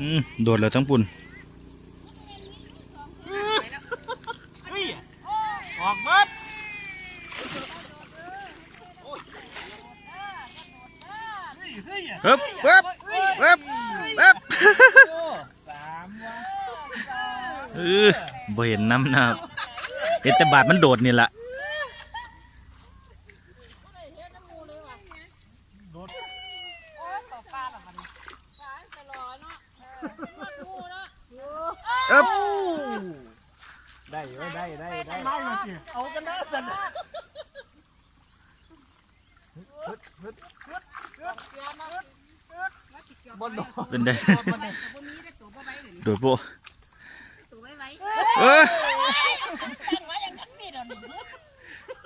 อืมโดดแล้วทั้งปุ่นเฮ้ยออกเบิดเฮ้บเฮ้บเฮ้บเฮ้บสามวะเออบ่เห็นน้ำนะครับเห็นแต่บาดมันโดดนี่แหละ เอ๊บ ได้เว้ยได้ได้ได้ไม่มาสิเอากันนะสัน บนโดด เป็นได้ บ่มีได้ตัวบ่ไว้เลยนี่ โดดโปะ ตัวไว้ไว้ เออ ตั้งไว้อย่างนั้นนี่เดี๋ยวนี้เอ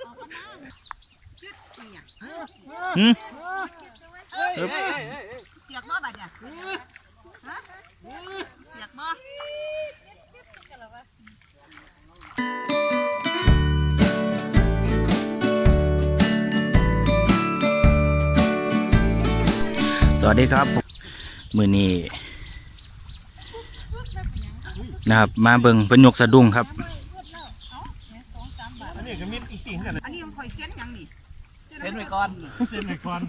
ากันนะจึ๊ดเนี่ยหืมเฮ้ยเฮ้ยเฮ้ยเสียกบ่บัดเนี่ยฮะเสียกบ่สวัสดีครับ มือนี้นะครับมาเบิ่งเป็นยกสะดุ้งครับอันนี้ก็มีอีกติ่งกันอันนี้มันคอยเส้นหยังนี่เซ็นไว้ก่อนเซ็นไว้ก่อน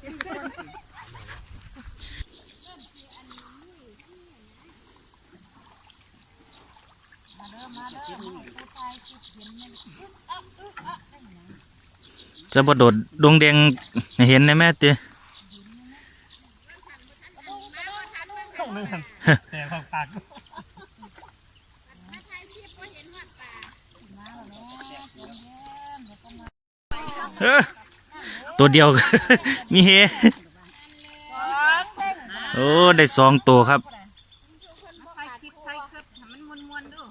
เส้นไปก่อนสิจะบ่โดดดวงแดงให้เห็นได้แม่ติเข้าเลยกัน แต่ของปากเออตัวเดียว มีเฮโอ้ ได้สองตัวครับไฟคิดไฟครับให้มันมวนๆดู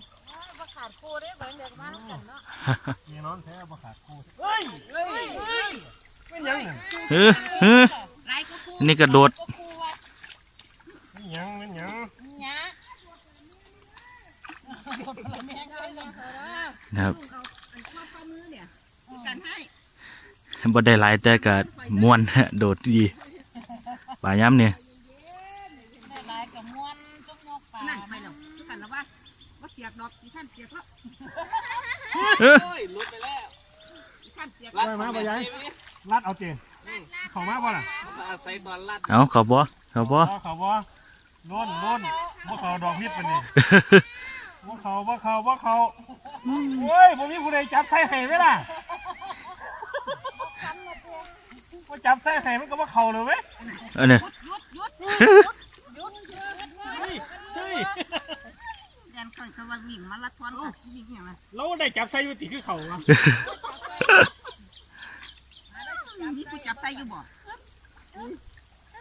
มี นะครับเอาอันข้อข้อมือเนี่ยกันให้บ่ได้หลายแต่ก็ม่วนโดดดีป่าย้ำเนี่ยนั่นไปหรอกกันแล้วว่าว่าเสียกดอกที่ท่านเสียกเพราะเออที่ท่านเสียกรัดมาบ่ยังรัดเอาเจนเข้ามาบ่ล่ะเอาเขาบ่เขาบ่เขาบ่โน่นโน่นบ่เขาดอกพิษปาน นี้บ่เขาบ่เขาบ่เขาเฮ้ยบ่มีผู้ใดจับใส่ให้ไหมล่ะบ่จับใส่ให้มันก็บ่เข้าเลยเว้ยเอันนี้หยุดหยุดหยุดหยุดหยุดเฮ้ยเฮ้ยแดนเคยเขาว่าวิ่งมาราธอนกับวิ่งอย่างไรเราได้จับใส่อยู่ติคือเขาวะมีผู้จับใส่อยู่บ่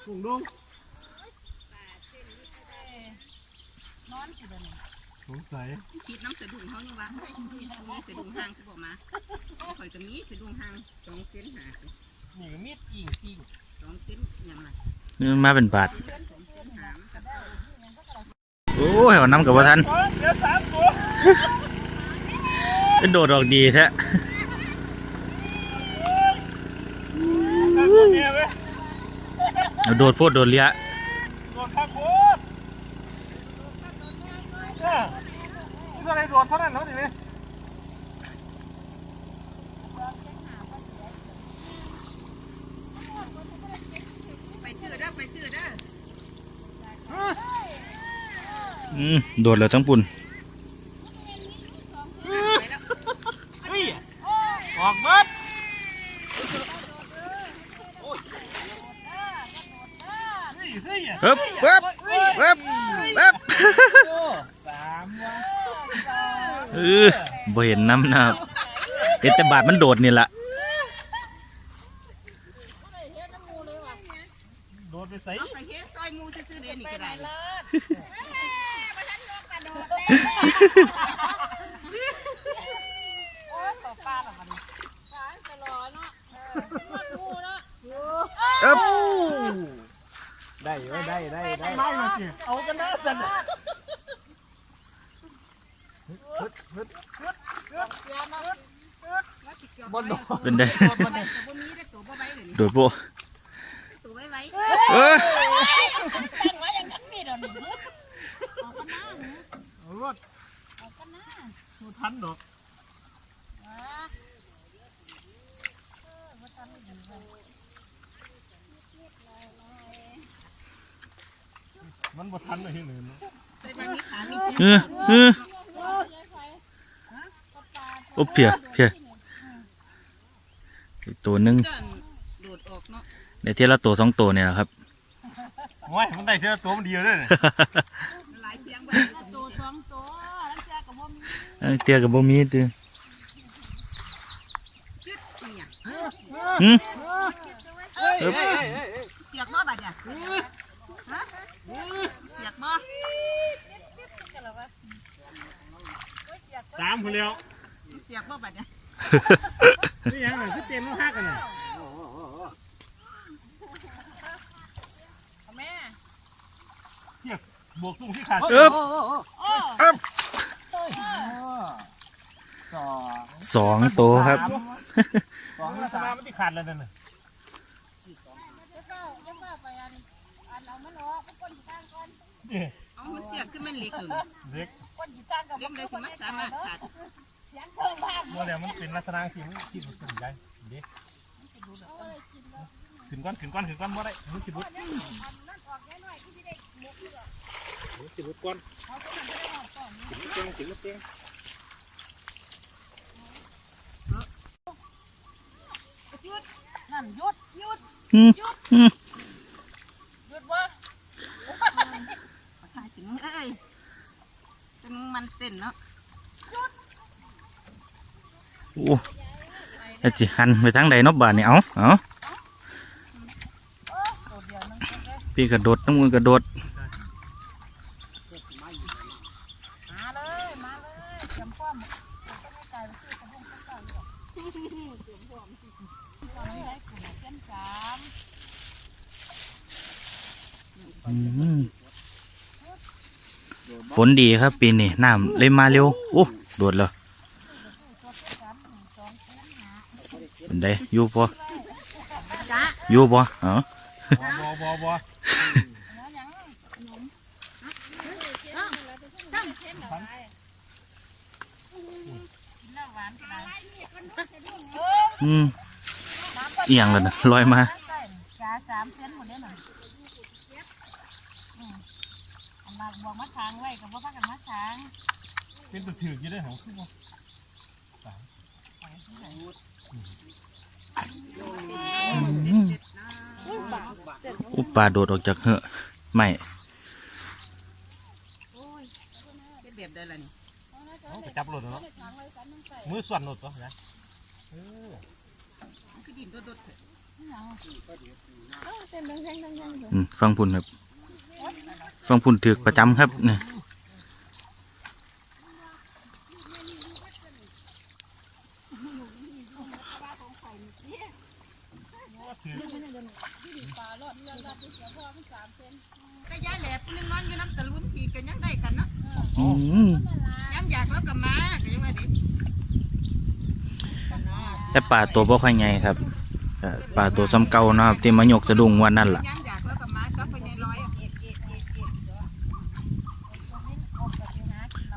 ถุงดงนอนสิเดิน สงสัยคิดน้ำสะดุ้งเขานี่ว่ามีสะดุ้งหางคือบอกมาคอยจะมีสะดุ้งหางสองเซนหานี่ก็มีดอิงติงสองเซนอย่างไรนี่มาเป็นบาทโอ้ยเอาน้ำกับว่าทันเฮ้ยเดี๋ยวสามตัวเป็นโดดออกดีแท้โดดโพดโดดเลี้ย โดดข้างโคตรเนี่ยนี่อะไร โดดเท่านั้นเนาะดิเนี่ยไปซื้อเด้อไปซื้อเด้ออืมโดดแล้วทั้งปุ่นไปแล้วเฮ้ยออกเบิดเฮ้ยเฮ้ยเฮ้บเฮ้บเฮ้บเฮ้บสามวะ เออบ่เห็นน้ำนะครับเห็นแต่บาดมันโดดนี่แหละโดดไปใส่เอาไปเฮ็ดซอยมูซื้อๆเด้นี่ก็ได้โอ้ยต่อปลาละมันปลาตลอดเนาะงูเนาะเอ๊บได้เว้ยได้ได้ได้ ไม่มาสิเอากันนะสันบนโดด เป็นได้บ่มีได้ตัวบ่ไว้เลยนี่โดดโปะตัวไว้ไว้เออตั้งไว้อย่างนั้นนี่เดี๋ยวนี้เอารถสูทันดอกมันบ่ทันเลยที่หนึ่งใส่ใบมีขามีเออเออ โอ้เพียเพียอีกตัวหนึงเดินโดดออกเนาะในเที่ยวละตัวสองตัวเนี่ยแหละครับ โอ้ยมันได้เท่าตัวมันเดียวเลยเนี่ยหลายเพียงไว้ตัวสองตัวแล้วเจ้ากับว่ามีเอ้ยเตี้ยกับบ่มีตือเนี่ยหืมเสียกบ่บัดเนี่ยฮะเสียกบ่ ตามคนเดียว เสียกบ่บัดเนี่ยนี่ยังไงคือเต็มมันหักกันน่ะแม่เทียบบวกตุ้งที่ขาดเอ๊บสองสองตัวครับสองสามมันที่ขาดแล้วนั่นน่ะจะเฝ้าจะเฝ้าไปอันอันเอามันออกมันก้นอยู่ข้างก่อนนี่เอามันเสียกขึ้นมันเล็กอยู่เด็กก้นอยู่ข้างกับเล็กได้สิมันสามารถขาด เสียงเพิ่มบ้านเมื่อแล้วมันเป็นลักษณะที่มันคิดมันเป็นใหญ่เด็กขึ้นก้อนขึ้นก้อนขึ้นก้อนบ่ได้มันจิบุดนั่นออกน้อยๆที่ไม่ได้มุกเลยมันจิบุดก้อนเตียงขึ้นมาเตียงนั่นหยุดหยุดอืมอืมหยุดวะขาดถึงเอ้ยถึงมันเต้นเนาะ โอ้แล้วจิหันไปทางใดนาะบาดนี่ยเอาเอาพี่กระโดดน้ำมือกระโดดมาเลยมาเลยเตรียมพร้อมจะไม่ตายไปที่กระบุงข้างใต้หรอมาฝนดีครับปีนี้น้ำเลยมาเร็วโอ้โดดแล้วเป็น ไดอยู่ปะจ้าอยู่ปะเอ๋อบ่บ่บ่อืมเอียงแล้วนะลอยมาจ้าสามเส้นหมดเลยหน่อยอันนั้นบอกมาทางไว้กับว่าพักกันมาทางเป็นตัวถือกี่ได้ของขึ้นบ่ อุปปลาโดดออกจากเหอะไม่เป็นแบบใดล่ะนี่เอาไปจับรถเนาะมือส่วนรถตัวนะเออมันคือดินโดดๆเถอะอืมฟังพุ่นครับ ฟังพุ่นถือกประจำครับเนี่ย ก็ย้ายแหลบนึงนอนอยู่น้ำตะลุนทีกันยังได้กันเนาะอืมย้ำอยากแล้วก็มาก็ยังว่าดิแต่ปลาตัวบ่ค่อยใหญ่ครับเอ่อปลาตัวซ้ำเก่าเนาะครับที่มายกสะดุ้งวันนั่นล่ะ ย้ำอยากแล้วก็มาก็ไปในร้อยอะ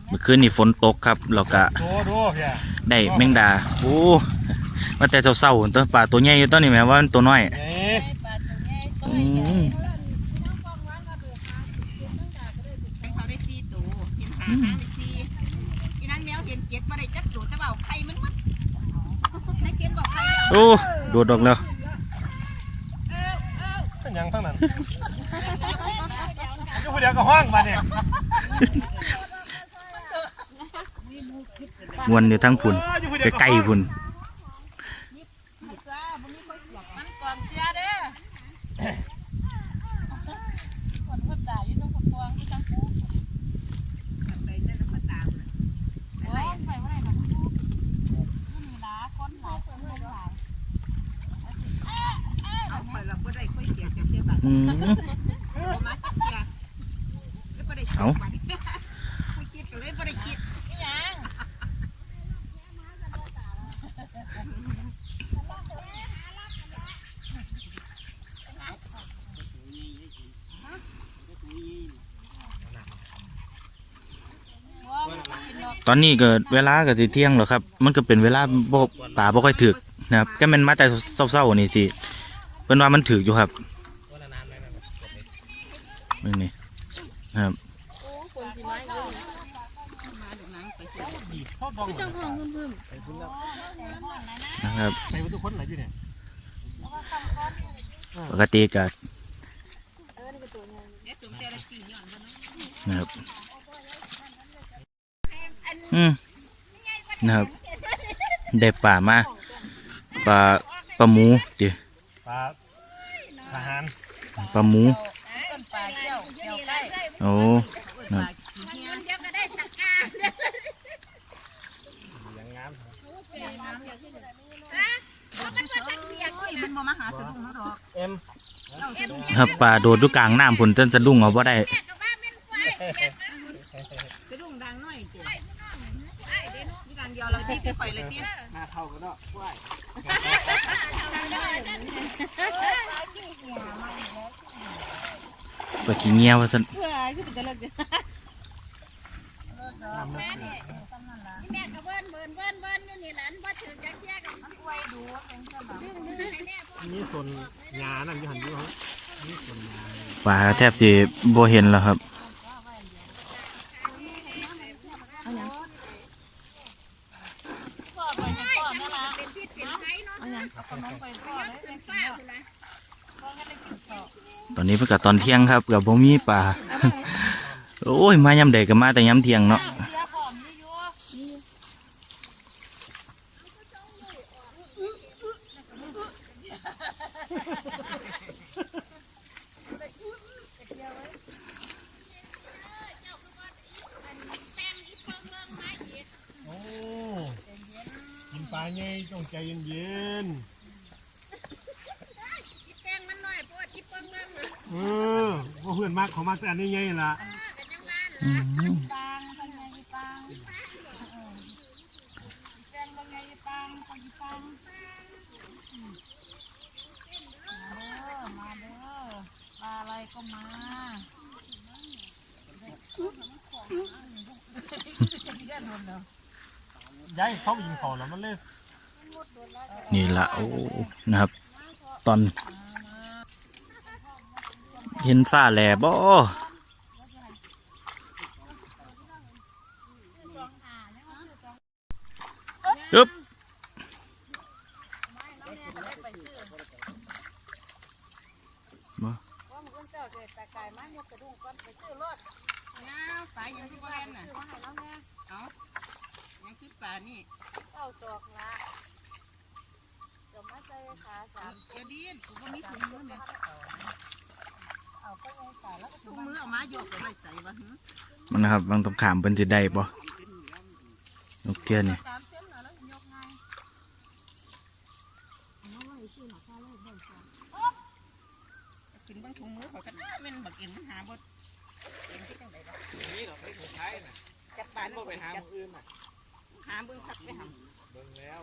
เมื่อคืนนี่ฝนตกครับเราก็โตดูเพียได้แมงดาโอ้ มาแต่เศร้าๆตัวปลาตัวใหญ่อยู่ตัวนี้แหมว่ามันตัวน้อยเอ๊ะอืมให้เขาได้สี่ตัวเห็นหาหางได้สี่อีนั่นแมวเห็นเจ็ดมาได้จักตัวแต่ว่าเอาไข่มันมัดในเกณฑ์บอกไข่แล้วโอ้โดดออกแล้วเออเออเป็นหยังทั้งนั้นอยู่คนเดียวก็ห้องมาเนี่ยมวนอยู่ทั้งพุ่นเอออยู่คนเดีไปยวไกลพุ่นมันก่อนเสียเด้อคนพูดด่าอยู่ตรงกวางที่ทั้งคู่ ไปได้แล้วก็ตาม โอ้ยไปว่าไหนทั้งคู่มีหลาคนหลายคนหลาย เอาไปเราก็ได้ค่อยเสียจากเทียบแบบ อืม เอามาจักเทียแล้วก็ได้คิด เอา ไปคุยคิดกันเลยก็ได้คิด นี่ยัง เตอนนี้ก็เวลาก็สิเที่ยงแล้วครับ มันก็เป็นเวลาบ่ป่าบ่ค่อยถึกนะครับก็ม่นมาแต่เศร้าๆนี่สิเพิ่นว่ามันถึกอยู่ครับนี่นี่นะครับนะครับปกติก็เดี๋ยวสมเด็จละกี่ย้อนนะครับ อืมนะครับได้ป่ามาปลาปลาหมูดิปลาทหารปลาหมูต้นปลาเกี่ยวเกี่ยวใกล้โอ้นะครับเดี๋ยวก็ได้ตะกร้าอย่างงามมันบ่มาหาสะดุ้งเฮาดอกเอ็มครับปลาโดดอยู่กลางน้ำพุ่นจนสะดุ้งเอาบ่ได้ สะดุ้งดังหน่อยจ้ะมีดังเดียวเราที่ไปเลยที่มาเท่ากันเนาะกล้วยปลาขี้เงี้ยวว่าซั่นเพื่อคือเป็นตะเลิกจ้ะน้ำมันเกลือแม่ก็เบิ้นเบิ้นเบิ้นเบิ้นอยู่นี่หลานบ่ถือจักแยกกันมันไว้ดูเป็นสมองดึงดึงให้แม่นี่ส่วนหญ้านั่นอยู่หันอยู่เขานี่ส่วนหญ้าปลาแทบสิบ่เห็นแล้วครับ ตอนนี้เพิ่นกับตอนเที่ยงครับกับบ่มีปลาโอ้ย มายำเด็กกับมาแต่ยำเที่ยงเนาะ เสียผอมนี่อยู่ โอ้กินปลาไงต้องใจเย็น คิดแป้งมันน้อยเพราะว่าคิดเบิ่งเบิ่งเลย ๆเออว่า เขามาแต่อันนี้ไงล่ะเป็นยังว่าอืมปังเป็นไงอีปังเออแกงเป็นไงอีปังปังอีปังอืมาเด้อมาเด้อปละไรก็มาย้ายเขายิงเขาแล้วมันเลยนี่ละโอ้นะครับ ตอน เห็นฝ้าแหลบ่ยึบ เอ็นมันหาบ่เอ็นที่จังได๋ล่ะนี่เราไม่ถูกใช้น่ะจักปลาบ่ไปหาคนอื่นน่ะหาเบิ่งคักไปหาเบิ่งแล้ว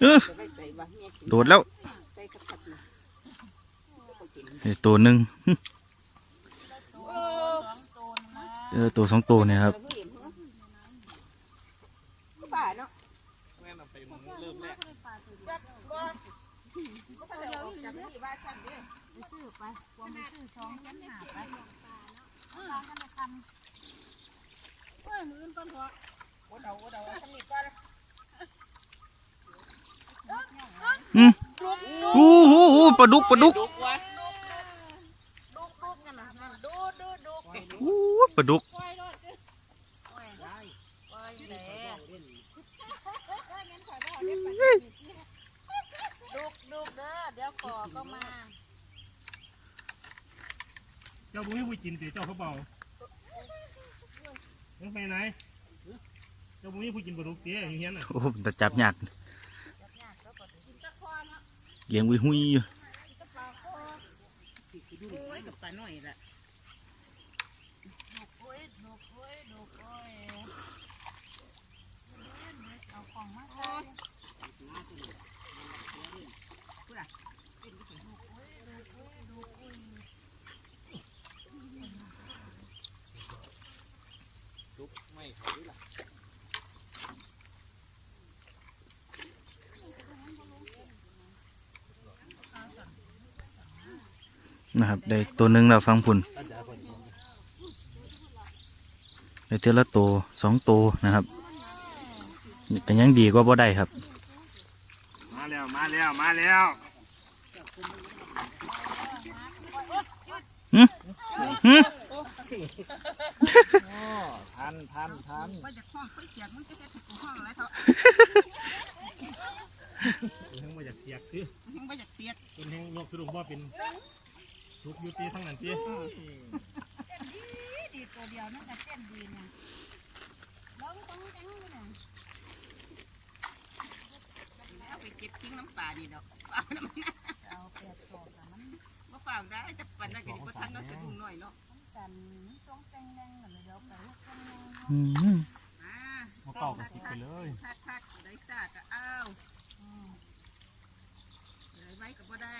เออจะไว้ใส่บ่เฮียกินโดดแล้วใส่คักๆนี่ไอ้ตัวหนึ่ง ตัวสองตัวนะ เออตัวสองตัวเนี่ยครับอาไปมึงเริ่มแรกถ้าเดี๋ยวจับนี่ว่าซั่นเด้ไปซื้อไปพวงไปซื้หาไปลาดาเอาซั่นนี่ก่อนอู้หูหูปลาดุกปลาดุก ดุกวะดุกดุกนั่นน่ะนั่นดูดูดู อู้ปลาดุกปล่อยรถดิปล่อยได้ปล่อยแหล่ดุกดุกเด้อเดี๋ยวก่อก็มา เจ้าบุ้ยผู้กินตีเจ้าเขาเบาเอ็งไปไหนเจ้าบุ้ยผู้กินปลาดุกเตี้ยอย่างเงี้ยน่ะโอ้มันจะจับยากเลี้ยงวิหุยอยู่โอ้ยกับปลาหน่อยละ นะครับได้ตัวหนึ่งเราฟังผุนได้เทละตัวสองตัวนะครับแต่ยังดีกว่าบ่ได้ครับ มาแล้วมาแล้วมาแล้วทันทันทันว่าจะคล้องค่อยเสียงมันจะเฮ็ดให้กูห้องอะไรเถอะยังมาจากเสียกซื้อยังบ่อยากเสียดคนแห่งโลกสรุปว่าเป็นทุกยุติทั้งนั้นสิดีตัวเดียวนั่นก็เต้นดีนะร้องจังจังเลยนะ เอาไปเก็บ เปล่าไดอกเอาน้ำมันเอาแปดตัวกับมันบ่เปล่าได้จะปั่นได้ก็ดีบ่ทันเนาะสะดุงหน่อยเนาะกันจ้องแจงแรงเหมือนเดี๋ยวไปลูกแจงแรงอืมอ่ามาเก่ากันสิไปเลยทักทักได้ซาก็อ้าวได้ไว้ก็บ่ได้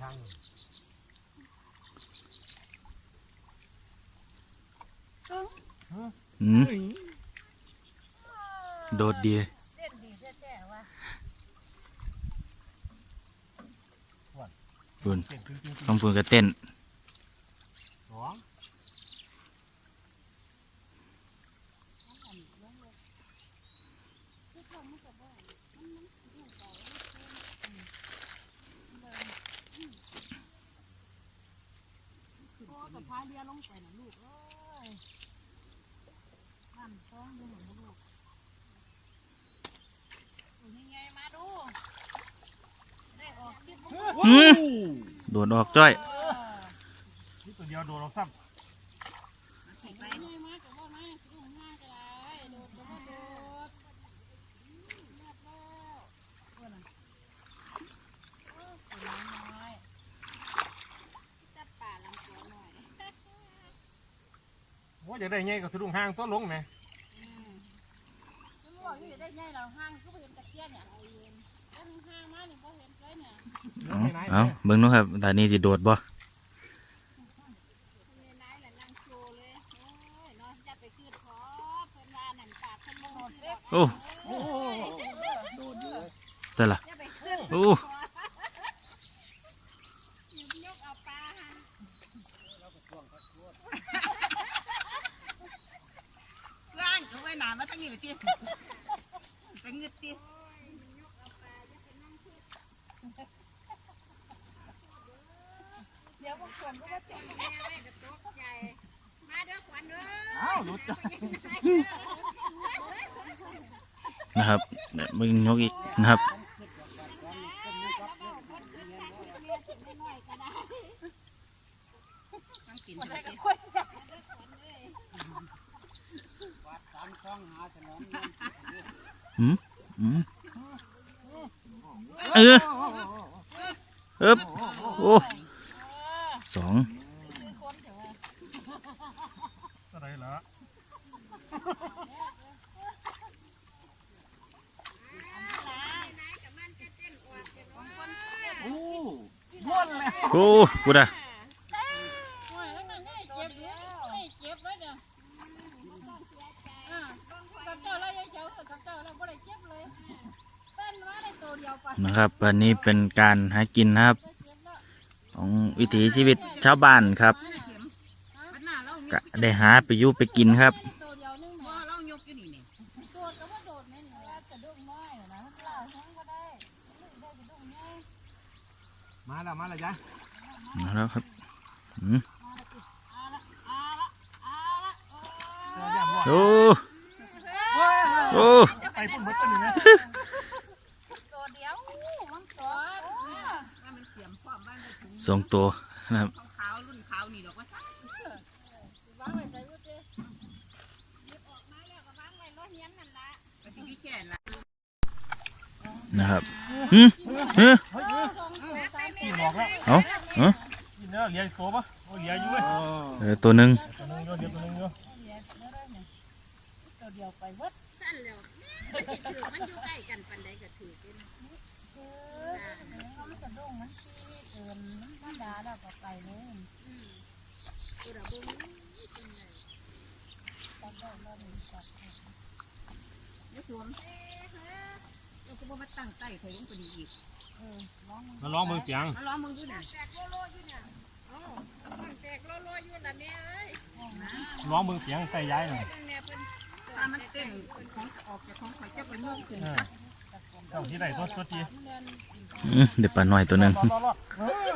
ช่างอืม โดดดีเต้นดีแท้ๆว่ะพุ่นเก่งจริงจริงฟังพุ่นก็เต้น อืม โดดออกจ้อย นี่ตัวเดียวโดนเราซ้ ไป ไปไงมากับว่ามาสิลูกมาก็ได้โดดก็บ่โดดแม่แล้วตัวนั้นโอ้ตัวน้อยจัดป่าลำตัวหน่อย ำว่าอยากได้ไงกับสะดุ้งห้างตัวลงไหม เนี่ยเอาเอาเบิ่งเนาะครับตอนนี้สิโดดบ่ในนายแหละนั่งโชว์เลยโอ้ยเนาะจะไปคืนขอเพิ่นว่านั่นปากเพิ่นบ่หมดเด้ โอ้แต่ละ จะไปคืน โอ้ ยืมยกเอาปลาหา ร่างก็ไว้หนามาทั้งนี้ไปติไปงึดติ เดี๋ยวพวกคนก็ว่าเจ็บแม่ไว้ก็ตกใจมาเด้อขวัญเด้อ อ้าวหลุดจ้ะ นะครับเนี่ยมึงยกอีกนะครับ ต้ อืมอืมเออเอ๊บโอ้สองอะไรเหรอโอ้กูด่ะ โอ้ยแล้วมันให้เจ็บเด้อให้เจ็บไว้เด้ออ่ากับเจ้าแล้วยายเจ้ากับเจ้าแล้วบ่ได้เจ็บเลยเต้นว่าได้ตัวเดียวไป นะ ครับอันนี้เป็นการหากินนะครับ ของวิถีชีวิตชาวบ้านครับบัดหน้าเราก็ได้หาไปอยุไปกินครับตัวเดียวนึงบ่นะเรายกอยู่นี่นี่โดดก็ว่าโดดแม่นแล้วจะดุ้งน้อยนะมันลาแห้งก็ได้ลูกได้จะดุ้งใหญ่มาแล้วมาแล้วจ้ะมาแล้วครับอืมเอ สียมพร้อมบ้านได้ถุงสองตัวนะครับขาวๆรุ่นขาวนี่ดอกว่าซะวางไว้ใจว่าเจ้หยิบออกมาแล้วก็วางไว้รถเฮียนนั่นละก็สิพี่แค่นล่ะนะครับหืมเฮ้ยสองตัวสามกี่บอกแล้วเอาเอ้ากินเนื้อเหลียอีกตัวปะโอ้เหลียอยู่เว้ยเออตัวหนึ่งตัวหนึงเยอะเดี๋ยวตัวหนึงเยอะตัวเดียวไปเวิดสั้นแล้วมันอยู่ใกล้กันปานใดก็ถือเป็น คือมันจะดุ้งมัน ชี้เกินมันด่าแล้วก็ไปเลยกูดอกบ่มีตัดได้แล้วนี่ตัดเดี๋ยวสวมเอ้อเดี๋ยวกูบ่มาตตั้งใจใส่ลงไปอีกมาร้องเมืองเสียงมาล้อมึงดูน่ะแตกโลโลอยู่เนี่ยเอ้ามันแตกโลโลอยู่น่ะแม่เอ้ยร้องเมืองเสียงใส่ย้ายหน่อยเบิ่งแน่เพิ่นถ้ามันเต้นของออกจากของข่อยจะไปมุ่งถึงเออ เจ้าที่ไหนตัวตัวทีอืมเดี๋ยวปลาหน่อยตัวหนึงรอรอรอเฮ้ย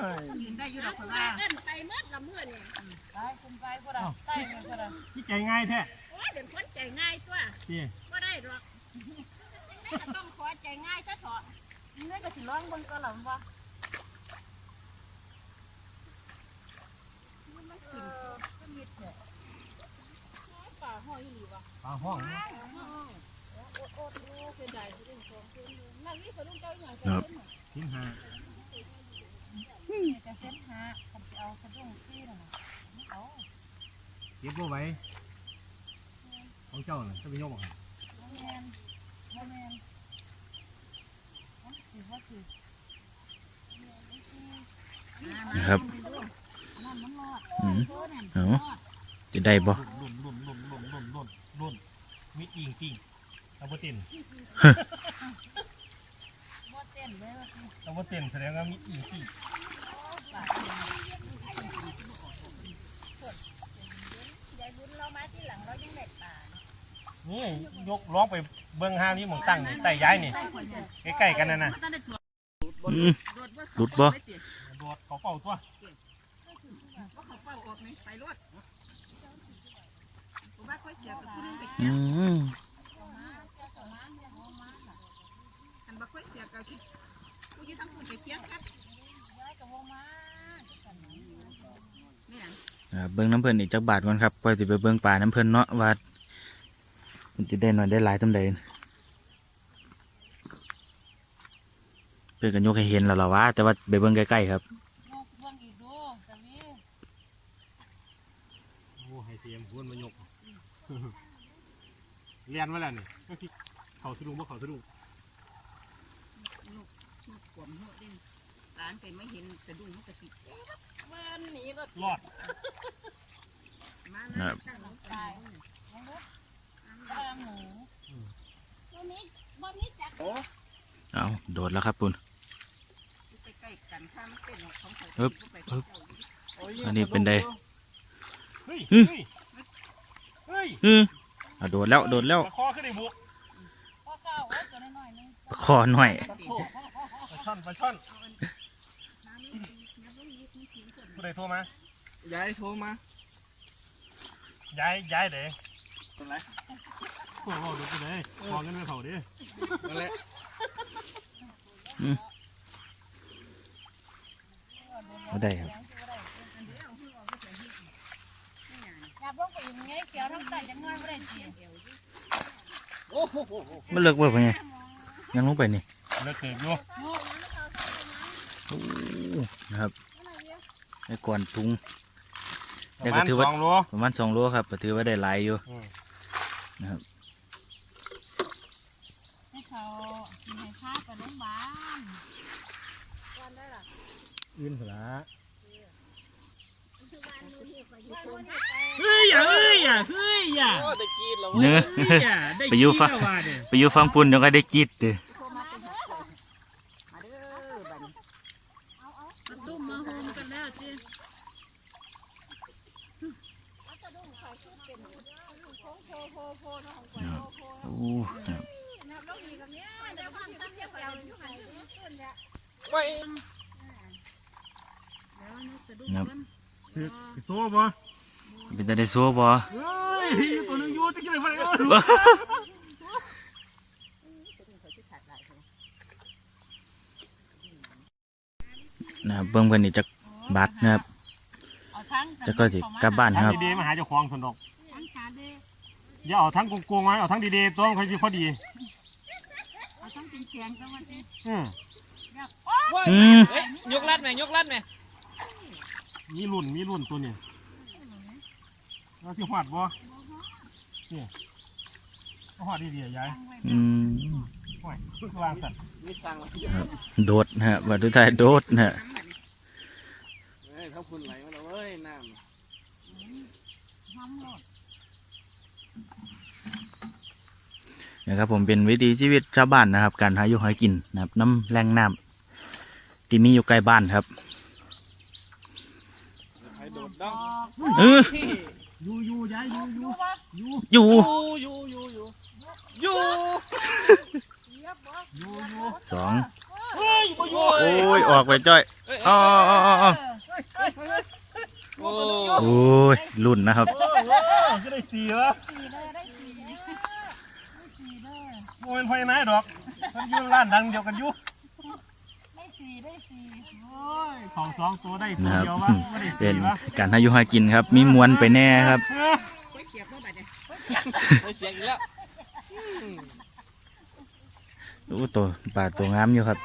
ยืนได้อยู่ดอกข่อยว่าเอิ้นไปเมื่อละมื้อนี่ที่ใจง่ายแท้โอ้ยเป็นคนใจง่ายตัวที่บ่ได้หรอกจังได๋ก็ต้องขอใจง่ายซะเถอะนี่ก็สิร้องเบิ่งก่อนล่ะว่าปลาห้องครับทิ้ง หาเก็บบ่ไว้ของเจ้าน่ะจะไปยกบอกให้นะครับอืมเอาจะได้บ่ลุ่นลุ่นลุ่นลุ่นลุ่นลุ่นลุ่นมีอิงติง เอาบ่เต้นเอาบ่เต้นแสดงว่ามีอิงติงยายบุญเรามาที่หลังเรายังได้ป่านี่ยกร้องไปเบิ้งห้างนี่หมองตั้งนี่ใต้ย้ายนี่ใกล้ๆกันนั่นน่ะตั้งแต่ตัวอืมรถว่าหลุดบ่โดดเขาเป่าตัวว่าเขาเป้าออกไหม ไปรถผมว่าค่อยเสียกับผู้นึงไปอืมอันบ่ค่อยเสียกับผู้ที่ทำคุณไปเที่ยงครับแม่นอ่าเบิ่งน้ำเพลินอีกจักบาทก่อนครับก่อนสิไปเบิ่งปลาน้ำเพลินเนาะว่ามันจะได้หน่อยได้หลายตำใดเพิ่อนก็ยกให้เห็นแล้วล่ะว่าแต่ว่าไปเบิ่งใกล้ๆครับโอ้ให้เสียมพูนมายกเรียนไว้แล้วนี่เขาสะดุ้งบ่เขาสะดุ้ง ลูกลูกขวมหัวดิ้น ร้านไปไม่เห็นสะดุ้งมันก็ติดวันนี้รถรอดมาแล้วตั้งน้องตายวันนี้บ่มีจักเอาโดดแล้วครับปุ่นใกล้ๆกันถ้ามันเป็นของข่อยอึ๊บไปอึ๊บอันนี้เป็นไดเฮ้ยฮึเฮ้ยเฮ้ยอือเอาโดดแล้วโดดแล้วปลาคอขึ้นได้บุคอหน่อยปลาช่อนปลาช่อน ผู้ใดโทรมายายโทรมา ย้ายย้ายเด้ตรงไหนพวกเราดูผู้ใดขอเงินไปเขาดินั่นแหละเอาได้ครับอย่าบ่ไปอยู่ไงเกี่ยวทั้งใต้จังเงินบ่ได้สิโอ้โหมันเลิกเบ่ไปไงยังลงไปนี่เลิกเติบอยู่โอ้นะครับ ไอ้ก่อนทุงปเดี๋ระยวก็มาณถือว่าสองโลประมาณสองโลครับก็ถือว่าได้หลายอยู่อืมนะครับให้เขาสิให้พาไปโรงพยาบาลอื่นสละเฮ้ยอย่าเฮ้ยอย่าเฮ้ยอย่าได้กินแล้วเนื้ออย่าได้ไปอยู่ฟังว่าเนี่ยไปอยู่ฟังปุ่นเดี๋ยวก็ได้กิดเด้อ โทรมาเป็นหักข่อยมาเด้อบัดนี้ มาตุ้มมาโฮมกันแล้วสิ โอ้ ครับไม่ครับถือโซ่บ่เป็นจะได้ซัวบ่เฮ้ยตัวนึงอยู่จะกินอะไรมาเลยนะครับเบิ่งเพิ่นนี่จักบาทนะครับเอาทั้งจะก็สิกลับบ้านทั้คงรับดีๆมาหาเจ้าของสนดอกทั้งขาเด้ อย่าเอาทั้งโกงๆมาเอาทั้งดีๆตัวเขาสิพอดีเอาทั้งเป็นเสียงกันว่าสิอืมอืมเฮ้ยยกลัดไหมยกลัดไหมมีรุ่นมีรุ่นตัวนี้เราสิหอดบ่นี่หอดดีๆยายอืมห่วยวางสัตว์มีสั่งมาครับโดดนะฮะวัดทุไทายโดดนะฮะเฮ้ยเขาคุณไหลมาแล้วเว้ยน้ำ ห้อมโลด นะครับผมเป็นวิถีชีวิตชาวบ้านนะครับ การหาอยู่หากินนะครับ น้ำแรงน้ำที่มีอยู่ใกล้บ้านครับเอออยู่อยู่ยายอยู่อยู่อยู่อยู่อยู่อยู่อยู่อยู่อยู่อยู่สองเฮ้ยบ่อยู่โอ้ยออกไปจ้อยอ๋ออ๋ออ๋ออ๋อโอ้โอ้ยรุ่นนะครับโอ้โหก็ได้สี่วะสี่เลยได้สี่ได้สี่ เลยโมเป็นไฟไหนดอกมันอยู่ร้านดังเดียวกันอยู่ได้สี่ได้สี่โอ้ยของสองตัวได้ตัวนะครับ เดียววะไม่ได้เป็สี่นวะการหาอยู่หากินครับ มีมวลไปแน่ครับ เออก๋วยเตี๋ยวบ่บัดเนี่ยไม่เสียงอีกแล้วโอ้ตัวปลาตัวงามอยู่ครับ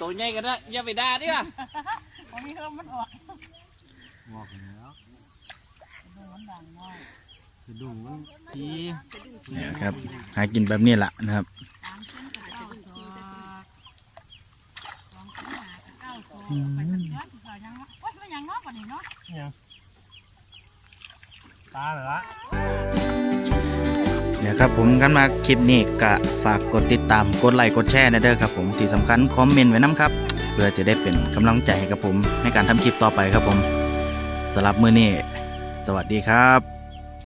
ตัวใหญ่กันนะอย่าไปด่าดิว่ะ วันนี้มันออกสะ ดุ้งมันทีเนี่ยครับ หากินแบบนี้แหละนะครับสามเส้นกับเก้าดอกสองชิ้นหากับเก้าดอกไปสักเดือนสิเขายังวะโอ้ยมันยังเนาะปานนี้เนาะยังตาเหรอเนี่ยครับผมกันมาคลิปนี้ก็ฝากกดติดตามกดไลค์กดแชร์นะเด้อครับผมที่สำคัญคอมเมนต์ไว้น้ำครับเพื่อจะได้เป็นกำลังใจให้กับผมในการทำคลิปต่อไปครับผมสำหรับมือนี้ สวัสดีครับ